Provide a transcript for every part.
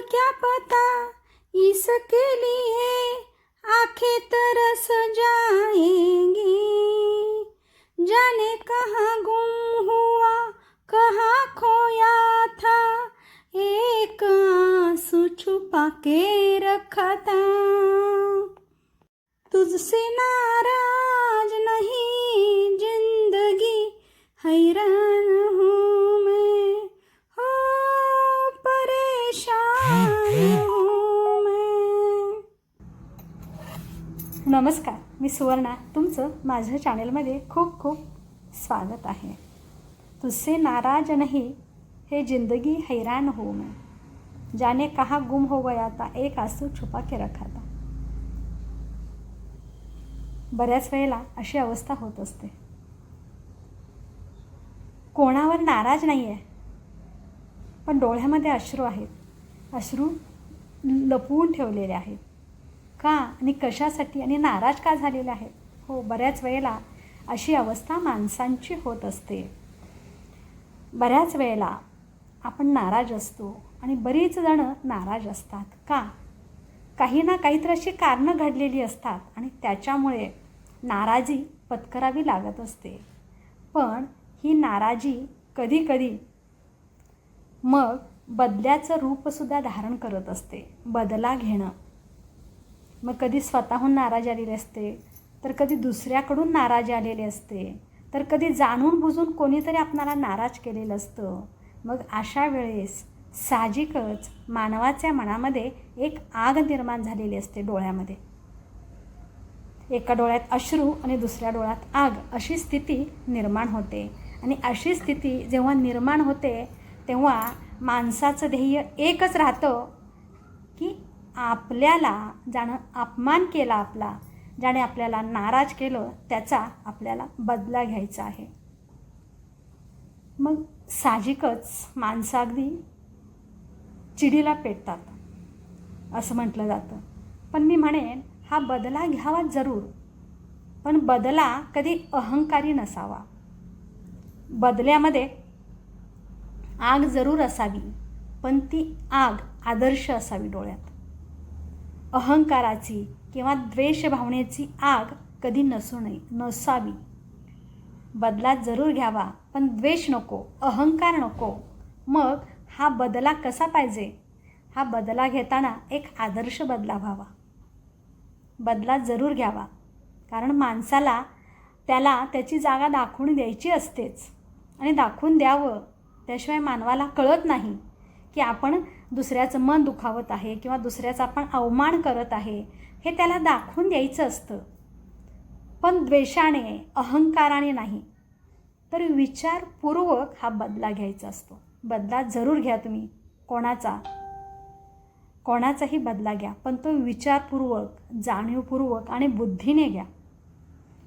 क्या पता? इसके लिए आँखें तरस जाएँगी। जाने कहाँ गुम हुआ, कहाँ खोया था? एक आँसू छुपा के रखा था। तुझसे नाराज़ नहीं, ज़िंदगी हैरान हूँ। नमस्कार मी सुवर्णा. तुमचं माझ्या चॅनेलमध्ये खूप खूप स्वागत आहे. तुझसे नाराज नाही हे जिंदगी हैरान हो मैं. जाने कहा गुम हो गया था एक आसू छुपा के रखा था. बऱ्याच वेळेला अशी अवस्था होत असते. कोणावर नाराज नाही आहे पण डोळ्यामध्ये अश्रू आहेत. अश्रू लपवून ठेवलेले आहेत. का आणि कशासाठी आणि नाराज का झालेले आहेत? हो बऱ्याच वेळेला अशी अवस्था माणसांची होत असते. बऱ्याच वेळेला आपण नाराज असतो आणि बरीच जणं नाराज असतात. का? काही ना काहीतरी अशी कारणं घडलेली असतात आणि त्याच्यामुळे नाराजी पत्करावी लागत असते. पण ही नाराजी कधीकधी मग बदल्याचं रूपसुद्धा धारण करत असते. बदला घेणं. मग कधी स्वतःहून नाराज आलेली असते तर कधी दुसऱ्याकडून नाराज आलेली असते तर कधी जाणून बुजून कोणीतरी आपणाला नाराज केलेलं असतं. मग अशा वेळेस साहजिकच मानवाच्या मनामध्ये एक आग निर्माण झालेली असते डोळ्यामध्ये. एका डोळ्यात अश्रू आणि दुसऱ्या डोळ्यात आग अशी स्थिती निर्माण होते. आणि अशी स्थिती जेव्हा निर्माण होते तेव्हा माणसाचं ध्येय एकच राहतं आपल्याला ज्यानं अपमान केला आपला ज्याने आपल्याला नाराज केलं त्याचा आपल्याला बदला घ्यायचा आहे. मग साहजिकच माणसं अगदी चिडीला पेटतात असं म्हटलं जातं. पण मी म्हणेन हा बदला घ्यावा जरूर पण बदला कधी अहंकारी नसावा. बदल्यामध्ये आग जरूर असावी पण ती आग आदर्श असावी डोळ्यात. अहंकाराची किंवा द्वेष भावनेची आग कधी नसू नये नसावी. बदला जरूर घ्यावा पण द्वेष नको अहंकार नको. मग हा बदला कसा पाहिजे? हा बदला घेताना एक आदर्श बदला व्हावा. बदला जरूर घ्यावा कारण माणसाला त्याला त्याची जागा दाखवून द्यायची असतेच. आणि दाखवून द्यावं त्याशिवाय मानवाला कळत नाही की आपण दुसऱ्याचं मन दुखावत आहे किंवा दुसऱ्याचा आपण अवमान करत आहे हे त्याला दाखवून द्यायचं असतं. पण द्वेषाने अहंकाराने नाही. तर विचारपूर्वक हा बदला घ्यायचा असतो. बदला जरूर घ्या तुम्ही कोणाचा? कोणाचाही बदला घ्या पण तो विचारपूर्वक जाणीवपूर्वक आणि बुद्धीने घ्या.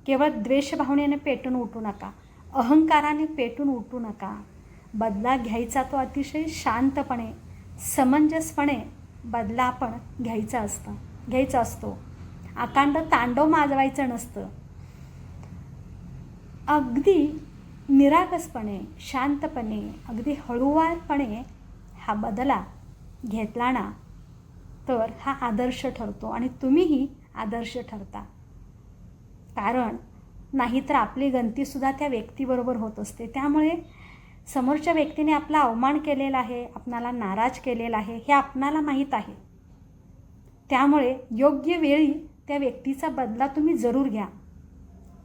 केवळ द्वेषभावनेने पेटून उठू नका अहंकाराने पेटून उठू नका. बदला घ्यायचा तो अतिशय शांतपणे समंजसपणे बदला आपण घ्यायचा असतं घ्यायचा असतो. अकांड तांडव माजवायचं नसतं. अगदी निरागसपणे शांतपणे अगदी हळूवारपणे हा बदला घेतला ना तर हा आदर्श ठरतो आणि तुम्हीही आदर्श ठरता. कारण नाहीतर आपली गंतीसुद्धा त्या व्यक्तीबरोबर होत असते. त्यामुळे समोरच्या व्यक्तीने आपला अवमान केलेला आहे आपणाला नाराज केलेला आहे हे आपणाला माहीत आहे. त्यामुळे योग्य वेळी त्या व्यक्तीचा बदला तुम्ही जरूर घ्या.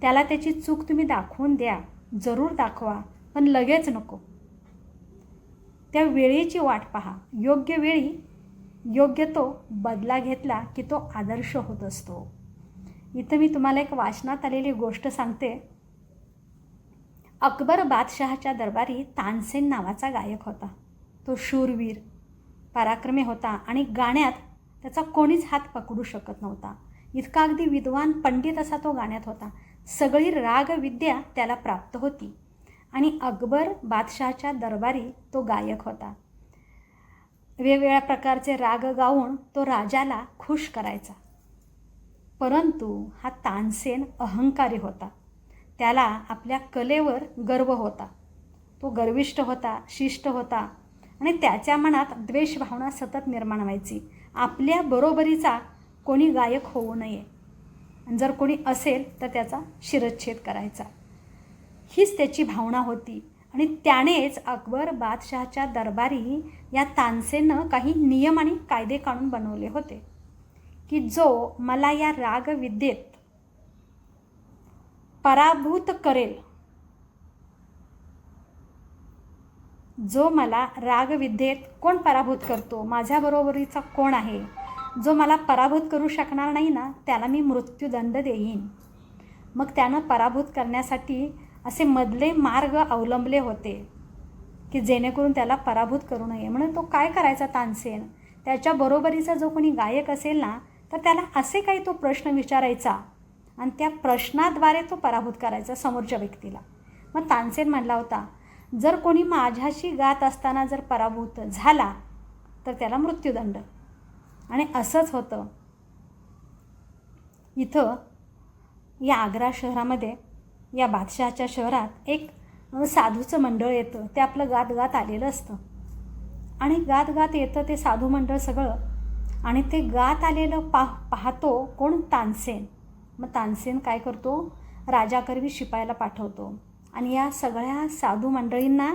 त्याला त्याची चूक तुम्ही दाखवून द्या जरूर दाखवा पण लगेच नको. त्या वेळेची वाट पहा. योग्य वेळी योग्य तो बदला घेतला की तो आदर्श होत असतो. इथं मी तुम्हाला एक वाचनात आलेली गोष्ट सांगते. अकबर बादशहाच्या दरबारी तानसेन नावाचा गायक होता. तो शूरवीर पराक्रमी होता आणि गाण्यात त्याचा कोणीच हात पकडू शकत नव्हता. इतका अगदी विद्वान पंडित असा तो गाण्यात होता. सगळी रागविद्या त्याला प्राप्त होती आणि अकबर बादशहाच्या दरबारी तो गायक होता. वेगवेगळ्या प्रकारचे राग गाऊन तो राजाला खुश करायचा. परंतु हा तानसेन अहंकारी होता. त्याला आपल्या कलेवर गर्व होता. तो गर्विष्ट होता शिष्ट होता आणि त्याच्या मनात द्वेष भावना सतत निर्माण व्हायची. आपल्या बरोबरीचा कोणी गायक होऊ नये. जर कोणी असेल तर त्याचा शिरच्छेद करायचा. हीच त्याची भावना होती आणि त्यानेच अकबर बादशहाच्या दरबारी या तानसेनं काही नियम आणि कायदे काढून बनवले होते. की जो मला या रागविद्येत पराभूत करेल. जो मला रागविद्येत कोण पराभूत करतो? माझ्याबरोबरीचा कोण आहे? जो मला पराभूत करू शकणार नाही ना त्याला मी मृत्यूदंड देईन. मग त्यानं पराभूत करण्यासाठी असे मधले मार्ग अवलंबले होते की जेणेकरून त्याला पराभूत करू नये. म्हणून तो काय करायचा तानसेन? त्याच्या बरोबरीचा जो कोणी गायक असेल ना तर त्याला असे काही तो प्रश्न विचारायचा. आणि त्या प्रश्नाद्वारे तो पराभूत करायचा समोरच्या व्यक्तीला. मग तानसेन म्हणला होता जर कोणी माझ्याशी गात असताना जर पराभूत झाला तर त्याला मृत्यूदंड. आणि असंच होतं. इथं या आग्रा शहरामध्ये या बादशहाच्या शहरात एक साधूचं मंडळ येतं. ते आपलं गात गात आलेलं असतं. आणि गात गात येतं ते साधू मंडळ सगळं. आणि ते गात आलेलं पाह पाहतो कोण? तानसेन. मग तानसेन काय करतो? राजाकरवी शिपायाला पाठवतो. आणि या सगळ्या साधू मंडळींना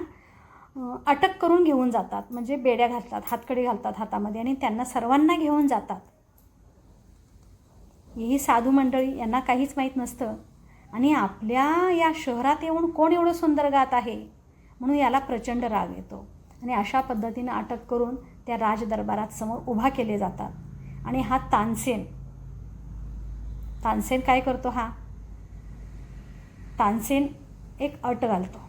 अटक करून घेऊन जातात. म्हणजे बेड्या घालतात हातकडे घालतात हातामध्ये आणि त्यांना सर्वांना घेऊन जातात. ही साधू मंडळी यांना काहीच माहीत नसतं. आणि आपल्या या शहरात येऊन कोण एवढं सुंदर गात आहे? म्हणून याला प्रचंड राग येतो. आणि अशा पद्धतीनं अटक करून त्या राजदरबारात समोर उभा केले जातात. आणि हा तानसेन तानसेन काय करतो हा? तानसेन एक अट घालतो.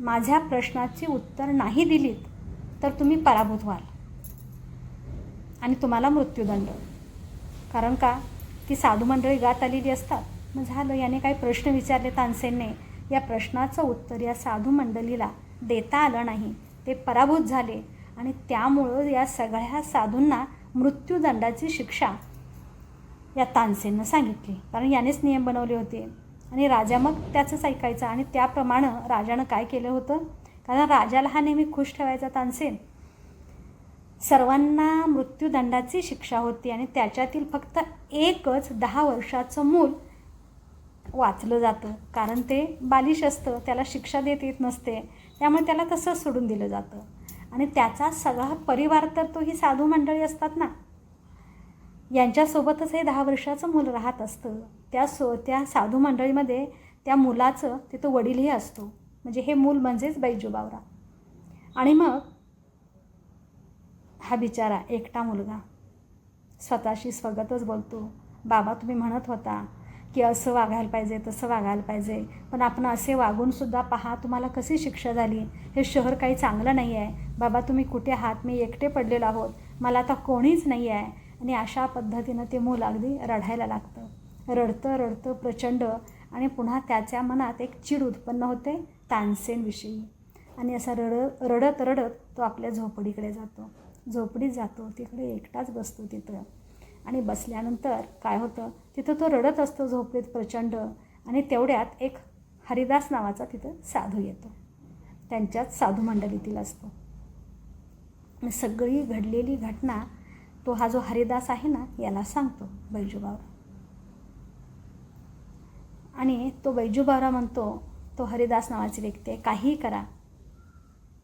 माझ्या प्रश्नाची उत्तर नाही दिलीत तर तुम्ही पराभूत व्हाल. आणि तुम्हाला मृत्यूदंड. कारण का? ती साधू मंडळी गात आलेली असतात. मग झालं याने काही प्रश्न विचारले तानसेनने. या प्रश्नाचं उत्तर या साधू मंडळीला देता आलं नाही. ते पराभूत झाले. आणि त्यामुळं या सगळ्या साधूंना मृत्यूदंडाची शिक्षा या तानसेननं सांगितली. कारण यानेच नियम बनवले होते. आणि राजा मग त्याचंच ऐकायचं आणि त्याप्रमाणे राजानं काय केलं होतं? कारण राजाला हा नेहमी खुश ठेवायचा तानसेन. सर्वांना मृत्यूदंडाची शिक्षा होती आणि त्याच्यातील फक्त एकच दहा वर्षाचं मूल वाचलं जातं. कारण ते बालिश असतं त्याला शिक्षा देत येत नसते. त्यामुळे त्याला तसंच सोडून दिलं जातं. आणि त्याचा सगळा परिवार तर तो ही साधू मंडळी असतात ना? यांच्यासोबतच हे दहा वर्षाचं मूल राहत असतं. त्या सो त्या साधू मंडळीमध्ये त्या मुलाचं तिथं वडीलही असतो. म्हणजे हे मूल म्हणजेच बैजूबावरा आणि मग हा बिचारा एकटा मुलगा. स्वतःशी स्वगतच बोलतो. बाबा तुम्ही म्हणत होता की असं वागायला पाहिजे तसं वागायला पाहिजे. पण आपण असे वागूनसुद्धा पहा तुम्हाला कशी शिक्षा झाली? हे शहर काही चांगलं नाही आहे बाबा तुम्ही कुठे आहात? मी एकटे पडलेलो आहोत. मला आता कोणीच नाही आहे आणि अशा पद्धतीनं ते मूल अगदी रडायला लागतं. रडतं रडतं प्रचंड आणि पुन्हा त्याच्या मनात एक चीड उत्पन्न होते तानसेनविषयी. आणि असा रड रडत रडत तो आपल्या झोपडीकडे जातो. झोपडीत जातो तिकडे एकटाच बसतो तिथं. आणि बसल्यानंतर काय होतं तिथं तो रडत असतो झोपडीत प्रचंड आणि तेवढ्यात एक हरिदास नावाचा तिथं साधू येतो. त्यांच्यात साधू मंडळीतील असतो. आणि सगळी घडलेली घटना तो हा जो हरिदास आहे ना याला सांगतो बैजूबावरा. आणि तो बैजूबावरा म्हणतो तो हरिदास नावाची व्यक्ती आहे काहीही करा.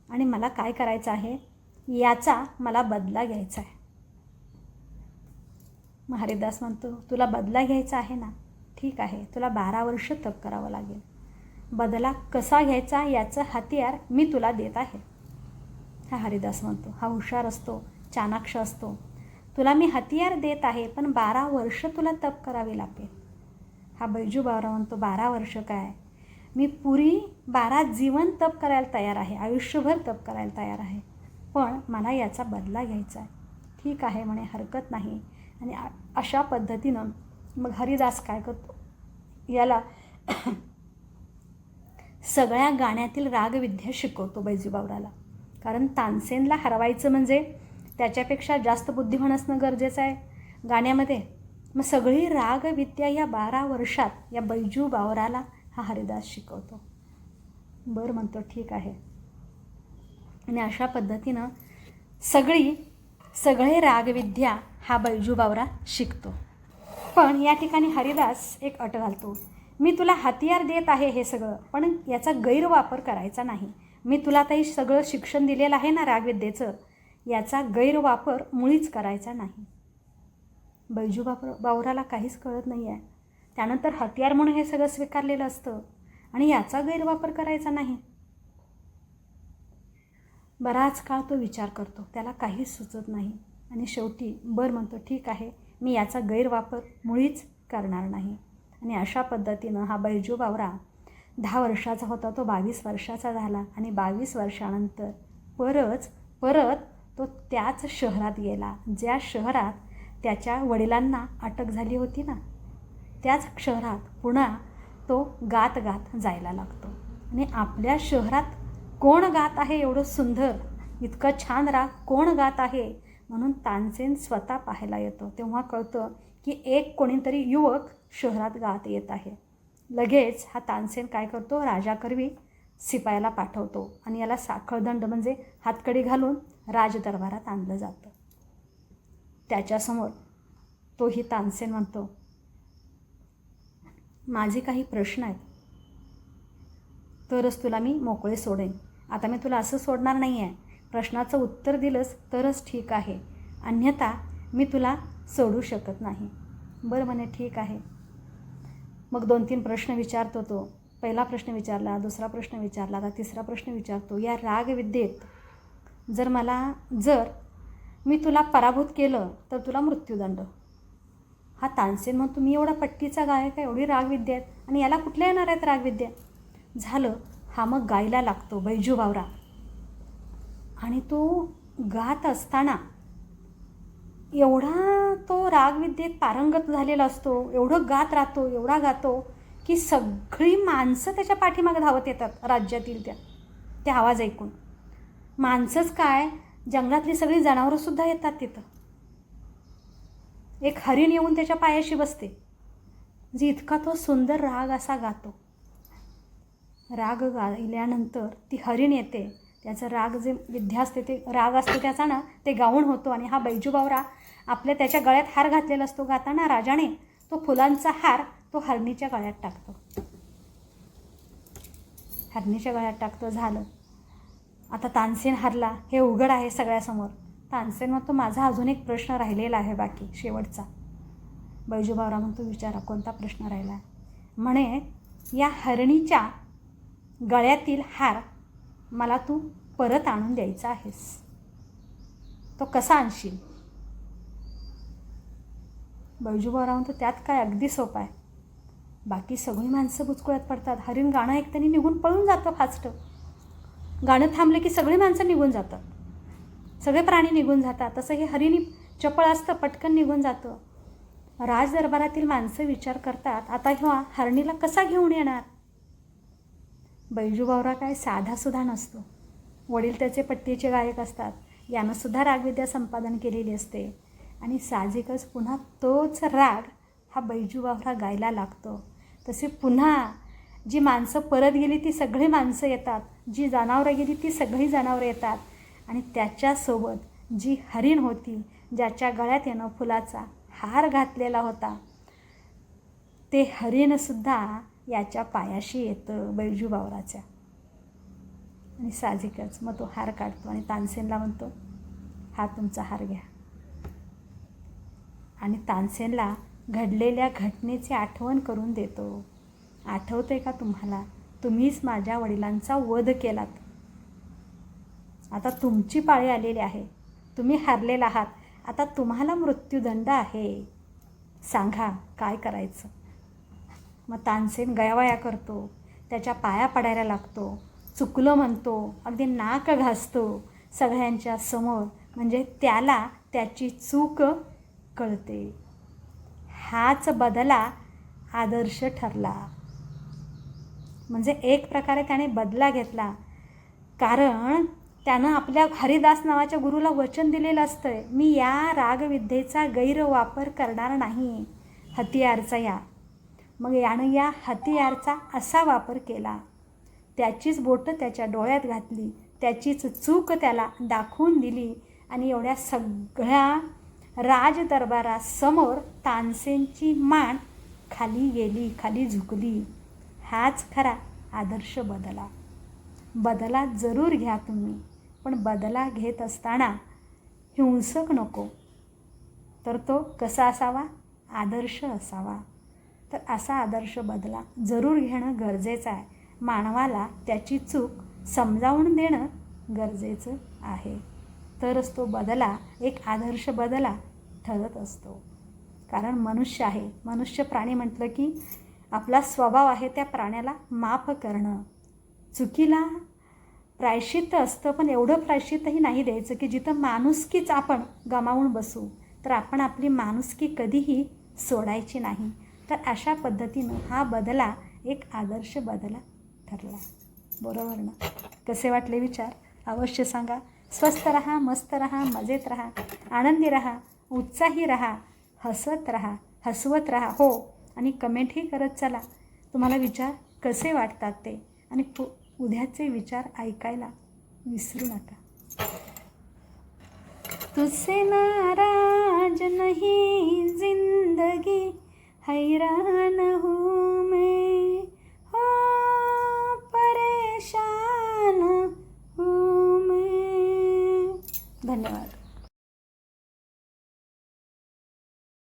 आणि मला काय करायचं आहे याचा मला बदला घ्यायचा आहे. मग हरिदास म्हणतो तुला बदला घ्यायचा आहे ना ठीक आहे तुला बारा वर्ष तप करावं लागेल. बदला कसा घ्यायचा याचं हतियार मी तुला देत आहे. हा हरिदास म्हणतो हा हुशार असतो चाणाक्ष असतो तुला मी हतियार देत आहे पण बारा वर्ष तुला तप करावे लागेल हा बैजू बावरा म्हणतो बारा वर्ष काय? मी पुरी बारा जीवन तप करायला तयार आहे आयुष्यभर तप करायला तयार आहे. पण मला याचा बदला घ्यायचा आहे. ठीक आहे म्हणे हरकत नाही. आणि अशा पद्धतीनं मग हरिदास काय करतो? याला सगळ्या गाण्यातील रागविद्या शिकवतो बैजूबावराला कारण तानसेनला हरवायचं म्हणजे त्याच्यापेक्षा जास्त बुद्धिमान असणं गरजेचं आहे. गाण्यामध्ये मग सगळी रागविद्या या बारा वर्षात या बैजू बावराला हा हरिदास शिकवतो. बरं म्हणतो ठीक आहे. आणि अशा पद्धतीनं सगळी सगळे रागविद्या हा बैजू बावरा शिकतो. पण या ठिकाणी हरिदास एक अट घालतो. मी तुला हतियार देत आहे हे सगळं पण याचा गैरवापर करायचा नाही. मी तुला ताई सगळं शिक्षण दिलेलं आहे ना रागविद्येचं? याचा गैरवापर मुळीच करायचा नाही. बैजू बापर बावराला काहीच कळत नाही आहे त्यानंतर हत्यार म्हणून हे सगळं स्वीकारलेलं असतं आणि याचा गैरवापर करायचा नाही. बराच काळ तो विचार करतो त्याला काहीच सुचत नाही आणि शेवटी बरं म्हणतो ठीक आहे मी याचा गैरवापर मुळीच करणार नाही. आणि अशा पद्धतीनं हा बैजू बावरा दहा वर्षाचा होता तो बावीस वर्षाचा झाला आणि बावीस वर्षानंतर परच परत तो त्याच शहरात गेला. ज्या शहरात त्याच्या वडिलांना अटक झाली होती ना त्याच शहरात पुन्हा तो गात गात जायला लागतो. आणि आपल्या शहरात कोण गात आहे एवढं सुंदर? इतकं छान राग कोण गात आहे? म्हणून तानसेन स्वतः पाहायला येतो. तेव्हा कळतं की एक कोणीतरी युवक शहरात गात येत आहे. लगेच हा तानसेन काय करतो? राजाकरवी शिपायाला पाठवतो. आणि याला साखळदंड म्हणजे हातकडी घालून राजदरबारात आणलं जातं. त्याच्यासमोर तोही तानसेन म्हणतो माझे काही प्रश्न आहेत. तरच तुला मी मोकळे सोडेन. आता मी तुला असं सोडणार नाही आहे प्रश्नाचं उत्तर दिलंस तरच ठीक आहे. अन्यथा मी तुला सोडू शकत नाही. बरं म्हणे ठीक आहे. मग दोन तीन प्रश्न विचारतो तो. पहिला प्रश्न विचारला दुसरा प्रश्न विचारला आता तिसरा प्रश्न विचारतो. या रागविद्येत जर मला जर मी तुला पराभूत केलं तर तुला मृत्यूदंड. हा तानसेन मग तुम्ही एवढा पट्टीचा गायक आहे एवढी रागविद्या आहेत. आणि याला कुठल्या येणार आहेत रागविद्या? झालं हा मग गायला लागतो बैजू बावरा आणि तो गात असताना एवढा तो रागविद्येत पारंगत झालेला असतो एवढं गात राहतो एवढा गातो की सगळी माणसं त्याच्या पाठीमागे धावत येतात राज्यातील त्या ते आवाज ऐकून. माणसंच काय? जंगलातली सगळी जनावरंसुद्धा येतात तिथं. एक हरिण येऊन त्याच्या पायाशी बसते. जी इतका तो सुंदर राग असा गातो. राग गायल्यानंतर ती हरिण येते. त्याचं राग जे विद्या असते ते राग असतो त्याचा ना ते गाऊन होतो आणि हा बैजूबावरा आपल्या त्याच्या गळ्यात हार घातलेला असतो गाताना राजाने तो फुलांचा हार तो हरणीच्या गळ्यात टाकतो. हरणीच्या गळ्यात टाकतो झालं. आता तानसेन हरला हे उघड आहे सगळ्यासमोर. तानसेन तो माझा अजून एक प्रश्न राहिलेला आहे बाकी शेवटचा. बैजूबावरा म्हणतो विचारा कोणता प्रश्न राहिला म्हणे या हरणीच्या गळ्यातील हार मला तू परत आणून द्यायचा आहेस. तो कसा आणशील? बैजूबावरा म्हणतो त्यात काय अगदी सोपं आहे. बाकी सगळी माणसं बुचकुळ्यात पडतात. हरिण गाणं ऐकताना निघून पळून जातं फास्ट. गाणं थांबले की सगळी माणसं निघून जातात सगळे प्राणी निघून जातात. तसं हे हरिणी चपळ असतं पटकन निघून जातं. राजदरबारातील माणसं विचार करतात आता ह्या हरणीला कसा घेऊन येणार? बैजूबावरा काय साधासुद्धा नसतो. वडील त्याचे पट्टीचे गायक असतात. यानंसुद्धा रागविद्या संपादन केलेली असते. आणि साहजिकच पुन्हा तोच राग हा बैजूबावरा गायला लागतो. तसे पुन्हा जी माणसं परत गेली ती सगळी माणसं येतात. जी जनावरं गेली ती सगळी जनावरं येतात. आणि त्याच्यासोबत जी हरिण होती ज्याच्या गळ्यात येणं फुलाचा हार घातलेला होता ते हरिणसुद्धा याच्या पायाशी येतं बैजू बावराच्या आणि साहजिकच मग तो हार काढतो आणि तानसेनला म्हणतो हा तुमचा हार घ्या. आणि तानसेनला घडलेल्या घटनेची आठवण करून देतो. आठवते का तुम्हाला? तुम्हीच माझ्या वडिलांचा वध केलात. आता तुमची पाळी आलेली आहे. तुम्ही हरलेला आहात. आता तुम्हाला मृत्यूदंड आहे. सांगा काय करायचं? मग तानसेन गयावया करतो. त्याच्या पाया पडायला लागतो. चुकलं म्हणतो. अगदी नाक घासतो. सगळ्यांच्या समोर. म्हणजे त्याला त्याची चूक कळते. हाच बदला आदर्श ठरला. म्हणजे एक प्रकारे त्याने बदला घेतला. कारण त्यानं आपल्या हरिदास नावाच्या गुरुला वचन दिलेलं असतं मी या रागविद्येचा गैरवापर करणार नाही हतियारचा या. मग यानं या हतियारचा असा वापर केला. त्याचीच बोटं त्याच्या डोळ्यात घातली त्याचीच चूक त्याला दाखवून दिली आणि एवढ्या सगळ्या राजदरबारासमोर तानसेनची मान खाली गेली खाली झुकली. हाच खरा आदर्श बदला. बदला जरूर घ्या तुम्ही पण बदला घेत असताना हिंसक नको. तर तो कसा असावा? आदर्श असावा. तर असा आदर्श बदला जरूर घेणं गरजेचं आहे. मानवाला त्याची चूक समजावून देणं गरजेचं आहे. तरच तो बदला एक आदर्श बदला ठरत असतो. कारण मनुष्य आहे. मनुष्य प्राणी म्हटलं की आपला स्वभाव आहे त्या प्राण्याला माफ करणं. चुकीला प्रायश्चित्त असतं पण एवढं प्रायश्चित्तही नाही द्यायचं की जिथं माणुसकीच आपण गमावून बसू तर आपण आपली माणुसकी कधीही सोडायची नाही. तर अशा पद्धतीनं हा बदला एक आदर्श बदला ठरला. बरोबर ना? कसे वाटले विचार? अवश्य सांगा. स्वस्त रहा मस्त रहा मजेत रहा आनंदी रहा उत्साही रहा हसत रहा हसवत रहा. हो आणि कमेंटही करत चला. तुम्हाला विचार कसे वाटतात ते? आणि पु उद्याचे विचार ऐकायला विसरू नका. तुझसे नाराज नहीं जिंदगी हैरान हूँ मैं. हो परेशान हूँ मैं. धन्यवाद.